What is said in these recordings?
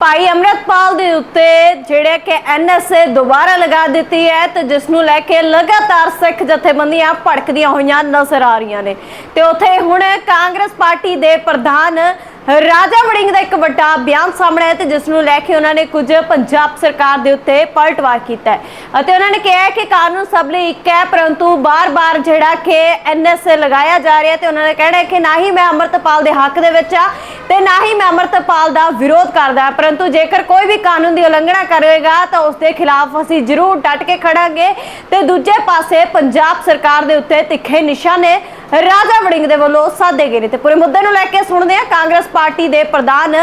ਭਾਈ ਅਮਰਤਪਾਲ ਦੇ ਉੱਤੇ ਜਿਹੜੇ ਕਿ ਐਨਐਸਏ ਦੁਬਾਰਾ ਲਗਾ ਦਿੱਤੀ ਹੈ ਤੇ ਜਿਸ ਨੂੰ ਲੈ ਕੇ ਲਗਾਤਾਰ ਸਿੱਖ ਜਥੇਬੰਦੀਆਂ ਭੜਕਦੀਆਂ ਹੋਈਆਂ ਨਜ਼ਰ ਆ ਰਹੀਆਂ ਨੇ। ਤੇ ਉੱਥੇ ਹੁਣ ਕਾਂਗਰਸ ਪਾਰਟੀ ਦੇ ਪ੍ਰਧਾਨ ਰਾਜਾ ਵੜਿੰਗ ਦਾ ਇੱਕ ਵੱਡਾ ਬਿਆਨ ਸਾਹਮਣੇ ਆਇਆ ਤੇ ਜਿਸ ਨੂੰ ਲੈ ਕੇ ਉਹਨਾਂ ਨੇ ਕੁਝ ਪੰਜਾਬ ਸਰਕਾਰ ਦੇ ਉੱਤੇ ਪਲਟਵਾਰ ਕੀਤਾ ਹੈ। ਅਤੇ ਉਹਨਾਂ ਨੇ ਕਿਹਾ ਕਿ ਕਾਨੂੰਨ ਸਭ ਲਈ ਇੱਕ ਹੈ, ਪਰੰਤੂ ਬਾਰ-ਬਾਰ ਜਿਹੜਾ ਕਿ ਐਨਐਸਏ ਲਗਾਇਆ ਜਾ ਰਿਹਾ ਤੇ ਉਹਨਾਂ ਨੇ ਕਹਿਣਾ ਹੈ ਕਿ ਨਾ ਹੀ ਮੈਂ ਅਮਰਤਪਾਲ ਦੇ ਹੱਕ ਦੇ ਵਿੱਚ ਆ ਤੇ ਨਾ ਹੀ ਮੈਂ ਅਮਰਤਪਾਲ ਦਾ ਵਿਰੋਧ ਕਰਦਾ ਪਰੰਤੂ ਜੇਕਰ ਕੋਈ ਵੀ ਕਾਨੂੰਨ ਦੀ ਉਲੰਘਣਾ ਕਰੇਗਾ ਤਾਂ ਉਸ ਦੇ ਖਿਲਾਫ ਅਸੀਂ ਜ਼ਰੂਰ ਡਟ ਕੇ ਖੜਾਂਗੇ। ਤੇ ਦੂਜੇ ਪਾਸੇ ਪੰਜਾਬ ਸਰਕਾਰ ਦੇ ਉੱਤੇ ਤਿੱਖੇ ਨਿਸ਼ਾਨੇ ਰਾਜਾ ਵੜਿੰਗ ਦੇ ਵੱਲੋਂ ਸਾਧੇ ਗਏ ਨੇ। ਤੇ ਪੂਰੇ ਮੁੱਦੇ ਨੂੰ ਲੈ ਕੇ ਸੁਣਦੇ ਹਾਂ ਕਾਂਗਰਸ ਪਾਰਟੀ ਦੇ ਪ੍ਰਧਾਨ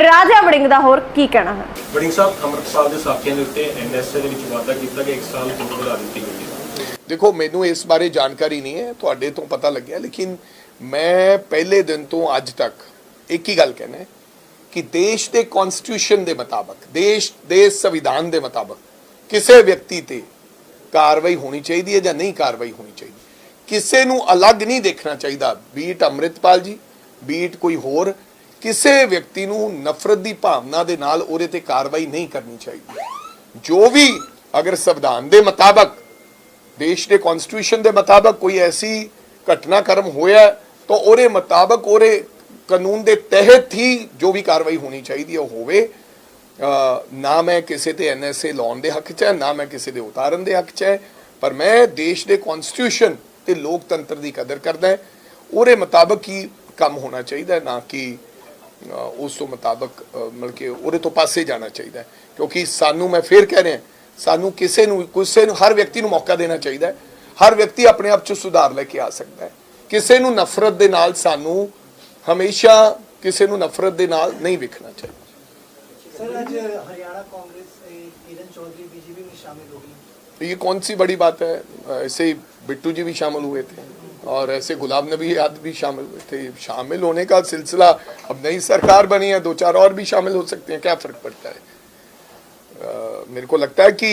ਰਾਜਾ ਵੜਿੰਗ ਦਾ ਹੋਰ ਕੀ ਕਹਿਣਾ ਹੈ। ਵੜਿੰਗ ਸਾਹਿਬ ਅੰਮ੍ਰਿਤਸਰ ਦੇ ਸਾਥੀਆਂ ਦੇ ਉੱਤੇ ਐਨਐਸਏ ਦੇ ਵਿੱਚ ਵਾਅਦਾ ਕੀਤਾ ਕਿ 1 ਸਾਲ ਤੋਂ ਵਧਾ ਦਿੱਤੀ ਗਈ ਹੈ। ਦੇਖੋ ਮੈਨੂੰ ਇਸ ਬਾਰੇ ਜਾਣਕਾਰੀ ਨਹੀਂ ਹੈ ਤੁਹਾਡੇ ਤੋਂ ਪਤਾ ਲੱਗਿਆ ਲੇਕਿਨ ਮੈਂ ਪਹਿਲੇ ਦਿਨ ਤੋਂ ਅੱਜ ਤੱਕ ਇੱਕ ਹੀ ਗੱਲ ਕਹਿਣਾ ਕਿ ਦੇਸ਼ ਦੇ ਕਨਸਟੀਟਿਊਸ਼ਨ ਦੇ ਮੁਤਾਬਕ, ਦੇਸ਼ ਦੇ ਸੰਵਿਧਾਨ ਦੇ ਮੁਤਾਬਕ ਕਿਸੇ ਵਿਅਕਤੀ ਤੇ ਕਾਰਵਾਈ ਹੋਣੀ ਚਾਹੀਦੀ ਹੈ ਜਾਂ ਨਹੀਂ ਕਾਰਵਾਈ ਹੋਣੀ ਚਾਹੀਦੀ। ਕਿਸੇ ਨੂੰ ਅਲੱਗ ਨਹੀਂ ਦੇਖਣਾ ਚਾਹੀਦਾ। ਬੀਟ ਅੰਮ੍ਰਿਤਪਾਲ ਜੀ, ਬੀਟ ਕੋਈ ਹੋਰ, ਕਿਸੇ ਵਿਅਕਤੀ ਨੂੰ ਨਫ਼ਰਤ ਦੀ ਭਾਵਨਾ ਦੇ ਨਾਲ ਉਹਦੇ ਤੇ ਕਾਰਵਾਈ ਨਹੀਂ ਕਰਨੀ ਚਾਹੀਦੀ। ਜੋ ਵੀ ਅਗਰ ਸੰਵਿਧਾਨ ਦੇ ਮੁਤਾਬਕ, ਦੇਸ਼ ਦੇ ਕਨਸਟੀਟਿਊਸ਼ਨ ਦੇ ਮੁਤਾਬਕ ਕੋਈ ਐਸੀ ਘਟਨਾਕ੍ਰਮ ਹੋਇਆ ਤਾਂ ਉਹਦੇ ਮੁਤਾਬਕ ਉਹਦੇ ਕਾਨੂੰਨ ਦੇ ਤਹਿਤ ਹੀ ਜੋ ਵੀ ਕਾਰਵਾਈ ਹੋਣੀ ਚਾਹੀਦੀ ਹੈ ਉਹ ਹੋਵੇ। ਨਾ ਮੈਂ ਕਿਸੇ ਤੇ ਐਨਐਸਏ ਲਾਉਣ ਦੇ ਹੱਕ 'ਚ ਹੈ, ਨਾ ਮੈਂ ਕਿਸੇ ਦੇ ਉਤਾਰਨ ਦੇ ਹੱਕ 'ਚ ਹੈ, ਪਰ ਮੈਂ ਦੇਸ਼ ਦੇ ਕਨਸਟੀਟਿਊਸ਼ਨ ਤੇ ਲੋਕਤੰਤਰ ਦੀ ਕਦਰ ਕਰਦਾ ਉਹਦੇ ਮੁਤਾਬਕ ਹੀ ਕੰਮ ਹੋਣਾ ਚਾਹੀਦਾ ਨਾ ਕਿ ਉਸ ਤੋਂ ਮੁਤਾਬਕ ਮਤਲਬ ਕਿ ਉਹਦੇ ਤੋਂ ਪਾਸੇ ਜਾਣਾ ਚਾਹੀਦਾ ਕਿਉਂਕਿ ਸਾਨੂੰ, ਮੈਂ ਫੇਰ ਕਹਿ ਰਿਹਾ, ਸਾਨੂੰ ਕਿਸੇ ਨੂੰ ਕਿਸੇ ਨੂੰ, ਹਰ ਵਿਅਕਤੀ ਨੂੰ ਮੌਕਾ ਦੇਣਾ ਚਾਹੀਦਾ ਹਰ ਵਿਅਕਤੀ ਆਪਣੇ ਆਪ 'ਚ ਸੁਧਾਰ ਲੈ ਕੇ ਆ ਸਕਦਾ ਹੈ। ਕਿਸੇ ਨੂੰ ਨਫ਼ਰਤ ਦੇ ਨਾਲ ਸਾਨੂੰ ਹਮੇਸ਼ਾ ਕਿਸੇ ਨੂੰ ਨਫ਼ਰਤ ਦੇ ਨਾਲ ਨਹੀਂ ਵੇਖਣਾ ਚਾਹੀਦਾ सर आज हरियाणा कांग्रेस से किरण चौधरी बीजेपी में शामिल होगी तो ये कौन सी बड़ी बात है ऐसे ही बिट्टू जी भी शामिल हुए थे और ऐसे गुलाब नबी आदि भी शामिल हुए थे शामिल होने का सिलसिला अब नई सरकार बनी है दो चार और भी शामिल हो सकते हैं क्या फर्क पड़ता है अ, मेरे को लगता है कि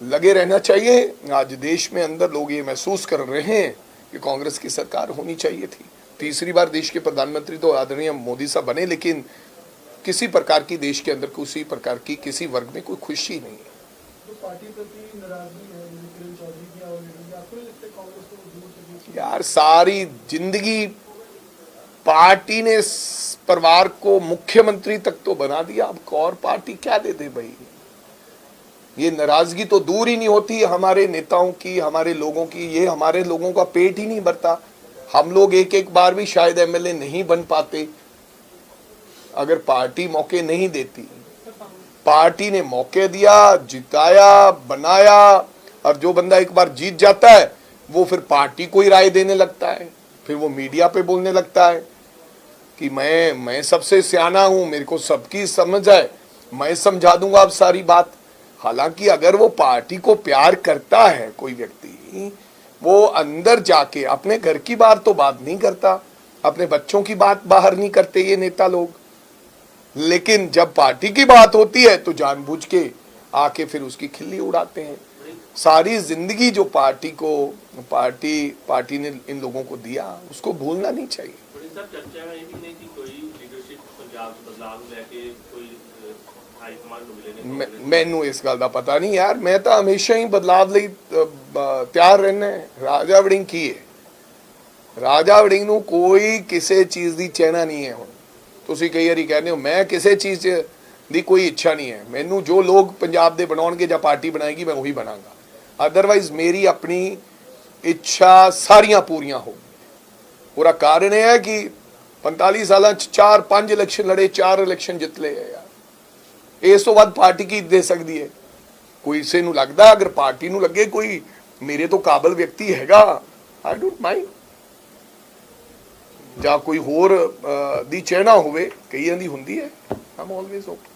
लगे रहना चाहिए आज देश में अंदर लोग ये महसूस कर रहे हैं कि कांग्रेस की सरकार होनी चाहिए थी तीसरी बार देश के प्रधानमंत्री तो आदरणीय मोदी साहब बने लेकिन किसी प्रकार की देश के अंदर किसी प्रकार की किसी वर्ग में कोई खुशी नहीं है। तो है यार सारी ज़िंदगी पार्टी ने परिवार को मुख्यमंत्री तक तो बना दिया अब और पार्टी क्या दे दे भाई? ये नाराज़गी तो दूर ही नहीं होती हमारे नेताओं की हमारे लोगों की ये हमारे लोगों का पेट ही नहीं भरता। हम लोग एक एक बार भी शायद एमएलए नहीं बन पाते। अगर पार्टी मौके नहीं देती, पार्टी ने मौके दिया, जिताया, बनाया, और जो बंदा एक बार जीत जाता है, वो फिर पार्टी को ही राय देने लगता है, फिर वो मीडिया पे बोलने लगता है कि मैं मैं सबसे सियाना हूँ, मेरे को सबकी समझ है, मैं समझा दूँगा अब सारी बात। हालाँकि अगर वो पार्टी को प्यार करता है कोई व्यक्ति वो अंदर जाके अपने घर की बात तो बात नहीं करता, अपने बच्चों की बात बाहर नहीं करते ये नेता लोग। लेकिन जब पार्टी की बात होती है तो जानबूझ के आके फिर उसकी खिल्ली उड़ाते हैं। सारी ज़िंदगी जो पार्टी को, पार्टी पार्टी ने इन लोगों को दिया, उसको भूलना नहीं चाहिए। ਮੈਨੂੰ ਇਸ ਗੱਲ ਦਾ ਪਤਾ ਨਹੀਂ ਯਾਰ। ਮੈਂ ਤਾਂ ਹਮੇਸ਼ਾ ਹੀ ਬਦਲਾਵ ਲਈ ਤਿਆਰ ਰਹਿਣਾ ਰਾਜਾ ਵੜਿੰਗ ਕੀ ਹੈ? ਰਾਜਾ ਵੜਿੰਗ ਨੂੰ ਕੋਈ ਕਿਸੇ ਚੀਜ਼ ਦੀ ਚੈਨਾ ਨਹੀਂ ਹੈ ਹੁਣ। ਤੁਸੀਂ ਕਈ ਵਾਰੀ ਕਹਿੰਦੇ ਹੋ ਮੈਂ ਕਿਸੇ ਚੀਜ਼ ਦੀ ਕੋਈ ਇੱਛਾ ਨਹੀਂ ਹੈ। ਮੈਨੂੰ ਜੋ ਲੋਕ ਪੰਜਾਬ ਦੇ ਬਣਾਉਣਗੇ ਜਾਂ ਪਾਰਟੀ ਬਣਾਏਗੀ ਮੈਂ ਉਹੀ ਬਣਾਂਗਾ। ਅਦਰਵਾਈਜ਼ ਮੇਰੀ ਆਪਣੀ ਇੱਛਾ ਸਾਰੀਆਂ ਪੂਰੀਆਂ ਹੋ ਉਹਦਾ ਕਾਰਨ ਇਹ ਹੈ ਕਿ 45 ਸਾਲਾਂ ਚ 4 5 ਇਲੈਕਸ਼ਨ ਲੜੇ 4 ਇਲੈਕਸ਼ਨ ਜਿੱਤ ਲਏ ਆ ਯਾਰ। ਇਸ ਤੋਂ ਬਾਅਦ ਪਾਰਟੀ ਕੀ ਦੇ ਸਕਦੀ ਹੈ? ਕੋਈ ਇਸੇ ਨੂੰ ਲੱਗਦਾ, ਅਗਰ ਪਾਰਟੀ ਨੂੰ ਲੱਗੇ ਕੋਈ ਮੇਰੇ ਤੋਂ ਕਾਬਲ ਵਿਅਕਤੀ ਹੈਗਾ ਆਈ ਡੋਨਟ ਮਾਈਂਡ ਜਾਂ ਕੋਈ ਹੋਰ ਦੀ ਚਹਿਣਾ ਹੋਵੇ, ਕਈਆਂ ਦੀ ਹੁੰਦੀ ਹੈ। ਆਮ ਆਲਵੇਜ਼ ਓਕੇ